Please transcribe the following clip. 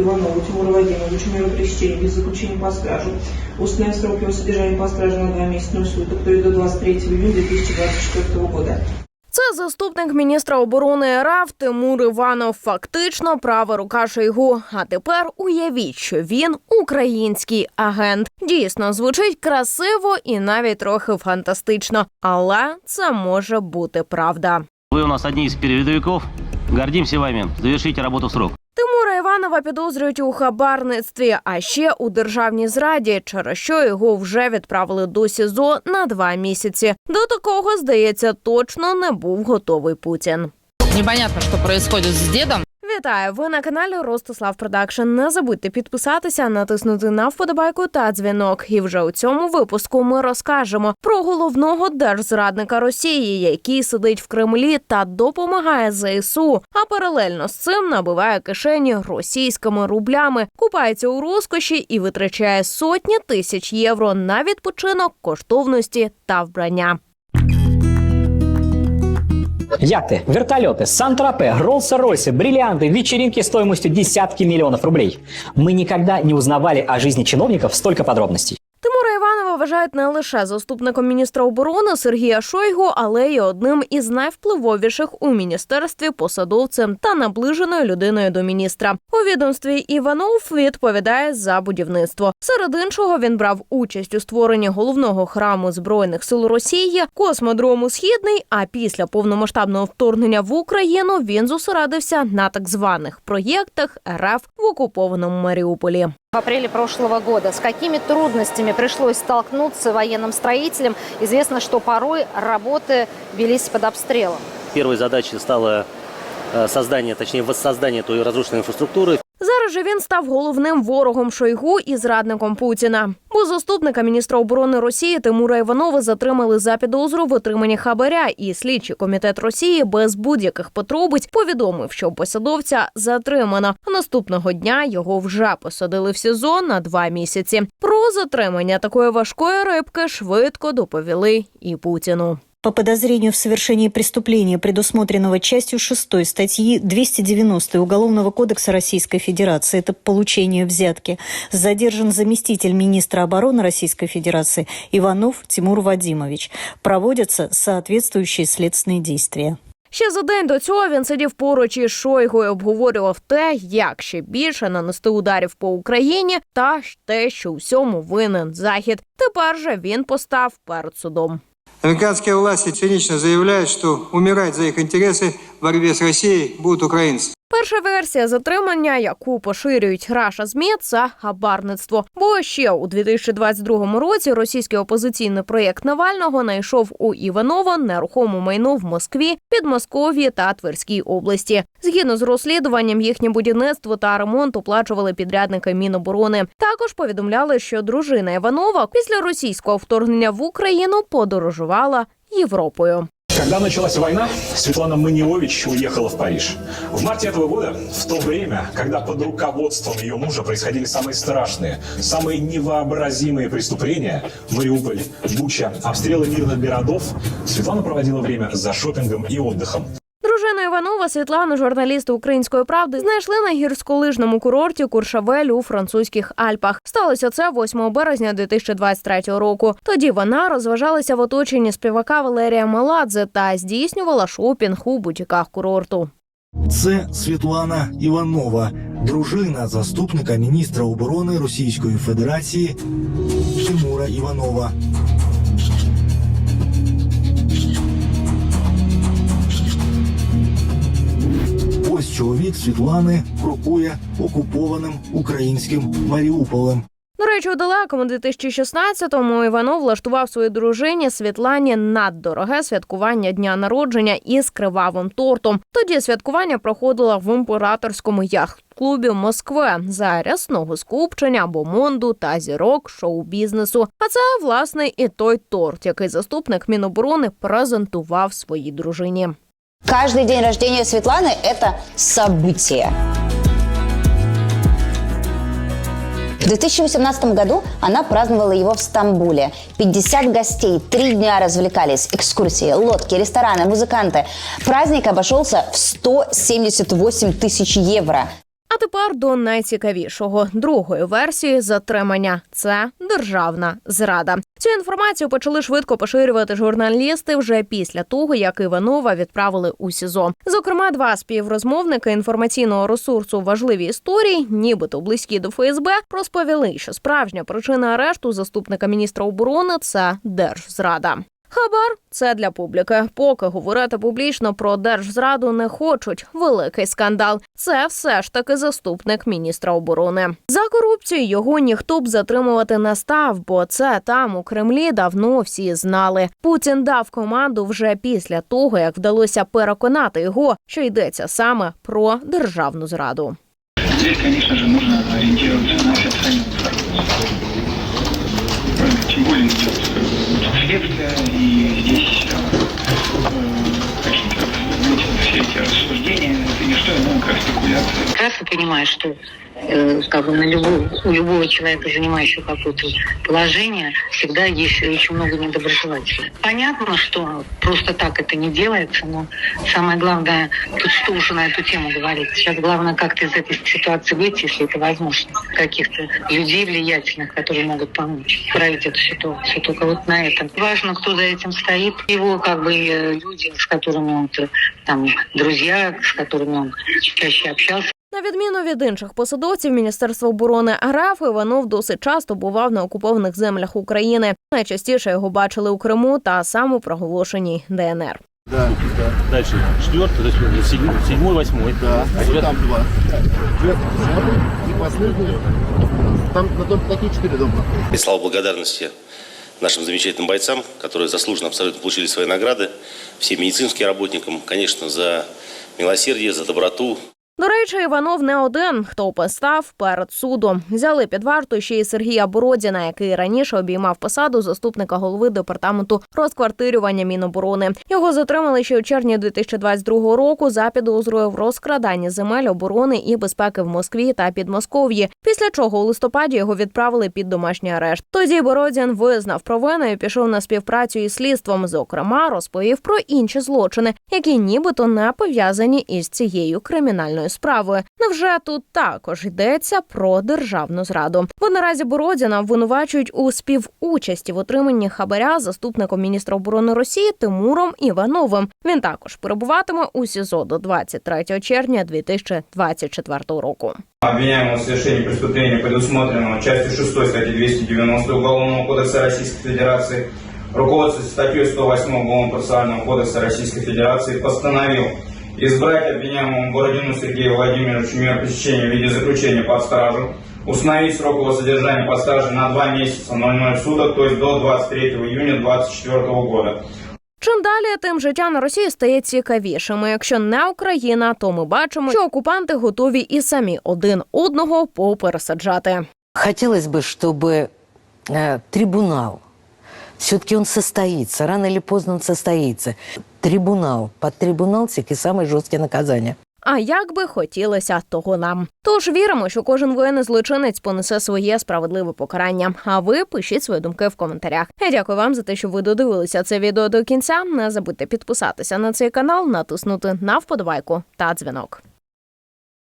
Иванову Тимуру Вадимовичу меру пресечения без заключения по стражу. Установить срок его содержания по стражу на два месяца, суток, то есть до 23 июня 2024 года. Це заступник міністра оборони РФ Тимур Іванов. Фактично права рука Шойгу. А тепер уявіть, що він український агент. Дійсно звучить красиво і навіть трохи фантастично, але це може бути правда. Вы у нас одни из передовиков. Гордимся вами. Завершите работу в срок. Тимура Іванова підозрюють у хабарництві, а ще у державній зраді, через що його вже відправили до СІЗО на два місяці. До такого здається, точно не був готовий Путін. Непонятно, що відбувається з дедом. Вітаю! Ви на каналі Ростислав Продакшн. Не забудьте підписатися, натиснути на вподобайку та дзвінок. І вже у цьому випуску ми розкажемо про головного держзрадника Росії, який сидить в Кремлі та допомагає ЗСУ, а паралельно з цим набиває кишені російськими рублями, купається у розкоші і витрачає сотні тисяч євро на відпочинок, коштовності та вбрання. Яхты, вертолеты, Сан-Тропе, Роллс-Ройсы, бриллианты, вечеринки стоимостью десятки миллионов рублей. Мы никогда не узнавали о жизни чиновников столько подробностей. Тимура Іванова вважають не лише заступником міністра оборони Сергія Шойгу, але й одним із найвпливовіших у міністерстві посадовцем та наближеною людиною до міністра. У відомстві Іванов відповідає за будівництво. Серед іншого він брав участь у створенні головного храму збройних сил Росії, космодрому Східний. А після повномасштабного вторгнення в Україну він зосередився на так званих проєктах РФ в окупованому Маріуполі. В апреле прошлого года. С какими трудностями пришлось столкнуться военным строителям? Известно, что порой работы велись под обстрелом. Первой задачей стало э, создание, точнее воссоздание той разрушенной инфраструктуры. Же він став головним ворогом Шойгу і зрадником Путіна. Бо заступника міністра оборони Росії Тимура Іванова затримали за підозру в отриманні хабаря, і слідчий комітет Росії без будь-яких потрубиць повідомив, що посадовця затримано. Наступного дня його вже посадили в СІЗО на два місяці. Про затримання такої важкої рибки швидко доповіли і Путіну по подозрению в совершении преступления, предусмотренного частью 6 статьи 290 Уголовного кодекса Российской Федерации, это получение взятки, задержан заместитель министра обороны Российской Федерации Иванов Тимур Вадимович. Проводятся соответствующие следственные действия. Ще за день до цього він сидів поруч із Шойгу і обговорював те, як ще більше нанести ударів по Україні, та ж те, що у всьому винен захід. Тепер же він постав перед судом. Американские власти цинично заявляют, что умирать за их интересы в борьбе с Россией будут украинцы. Перша версія затримання, яку поширюють Раша ЗМІ, це хабарництво. Бо ще у 2022 році російський опозиційний проєкт Навального знайшов у Іванова нерухому майно в Москві, Підмосков'ї та Тверській області. Згідно з розслідуванням, їхнє будівництво та ремонт оплачували підрядники Міноборони. Також повідомляли, що дружина Іванова після російського вторгнення в Україну подорожувала Європою. Когда началась война, Светлана Маниович уехала в Париж. В марте этого года, в то время, когда под руководством ее мужа происходили самые страшные, самые невообразимые преступления, Мариуполь, Буча, обстрелы мирных городов, Светлана проводила время за шопингом и отдыхом. Іванова Світлану, журналісти української правди, знайшли на гірськолижному курорті Куршавель у французьких Альпах. Сталося це 8 березня 2023 року. Тоді вона розважалася в оточенні співака Валерія Маладзе та здійснювала шопінг у бутіках курорту. Це Світлана Іванова, дружина заступника міністра оборони Російської Федерації Тимура Іванова. Ось чоловік Світлани крокує окупованим українським Маріуполем. До речі, у далекому 2016-му Іванов влаштував своїй дружині Світлані наддороге святкування дня народження із кривавим тортом. Тоді святкування проходило в імператорському яхт-клубі Москви за рясного скупчення, бомонду та зірок шоу-бізнесу. А це власне і той торт, який заступник Міноборони презентував своїй дружині. Каждый день рождения Светланы – это событие. В 2018 году она праздновала его в Стамбуле. 50 гостей, три дня развлекались, экскурсии, лодки, рестораны, музыканты. Праздник обошелся в 178 тысяч евро. Тепер до найцікавішого другої версії затримання це державна зрада. Цю інформацію почали швидко поширювати журналісти вже після того, як Іванова відправили у СІЗО. Зокрема, два співрозмовники інформаційного ресурсу важливі історії, нібито близькі до ФСБ, розповіли, що справжня причина арешту заступника міністра оборони це держзрада. Хабар це для публіки. Поки говорити публічно про держзраду не хочуть. Великий скандал. Це все ж таки заступник міністра оборони. За корупцію його ніхто б затримувати не став, бо це там у Кремлі давно всі знали. Путін дав команду вже після того, як вдалося переконати його, що йдеться саме про державну зраду. Же, нужно ориентироваться на официальную информацию. Тем более идет э, следствие, и здесь, э, э, конечно, как бы, знаете, все эти рассуждения, Что иное, как спекуляция. прекрасно понимаю, что э, как бы на любого, у любого человека, занимающего какое-то положение, всегда есть очень много недоброжелателей. Понятно, что просто так это не делается, но самое главное, тут что уже на эту тему говорить. Сейчас главное как-то из этой ситуации выйти, если это возможно. Каких-то людей влиятельных, которые могут помочь исправить эту ситуацию. Только вот на этом. Важно, кто за этим стоит. Его как бы э, люди, с которыми он там друзья, с которыми он чаще общался. На відміну від інших посадовців Міністерства оборони РФ, Іванов досить часто бував на окупованих землях України. Найчастіше його бачили у Криму та самопроголошеній ДНР. Дальше. Четвертый, то есть седьмой, седьмой, восьмой. Да. Там два. И последний. Там на том такие четыре дома. И слава благодарности нашим замечательным бойцам, которые заслуженно абсолютно получили свои награды, всем медицинским работникам, конечно, за милосердие, за доброту, До речі, Іванов не один, хто постав перед судом. Взяли під варту ще й Сергія Бородіна, який раніше обіймав посаду заступника голови департаменту розквартирювання Міноборони. Його затримали ще у червні 2022 року за підозрою в розкраданні земель оборони і безпеки в Москві та Підмосков'ї. Після чого у листопаді його відправили під домашній арешт. Тоді Бородін визнав провину і пішов на співпрацю із слідством. Зокрема, розповів про інші злочини, які нібито не пов'язані із цією кримінальною справою. Невже тут також йдеться про державну зраду? Бо наразі Бородіна обвинувачують у співучасті в отриманні хабаря заступником міністра оборони Росії Тимуром Івановим. Він також перебуватиме у СІЗО до 23 червня 2024 року. Обвиняемого в совершении преступления, предусмотренного частью 6 статьи 290 Уголовного кодекса Российской Федерации, руководствуясь статьей 108 Уголовного процессуального кодекса Российской Федерации, постановил избрать обвиняемому Бородину Сергею Владимировичу меру пресечения в виде заключения под стражу, установить срок его содержания под стражей на 2 месяца 00 суток, то есть до 23 июня 2024 года. Чим далі, тим життя на Росії стає цікавішим. І Якщо не Україна, то ми бачимо, що окупанти готові і самі один одного попересаджати. Хотелось бы, чтобы э, трибунал, все-таки он состоится, рано или поздно он состоится. Трибунал, под трибуналтик и самые жесткие наказания. А як би хотілося того нам. Тож віримо, що кожен воєнний злочинець понесе своє справедливе покарання. А ви пишіть свої думки в коментарях. Я дякую вам за те, що ви додивилися це відео до кінця. Не забудьте підписатися на цей канал, натиснути на вподобайку та дзвінок.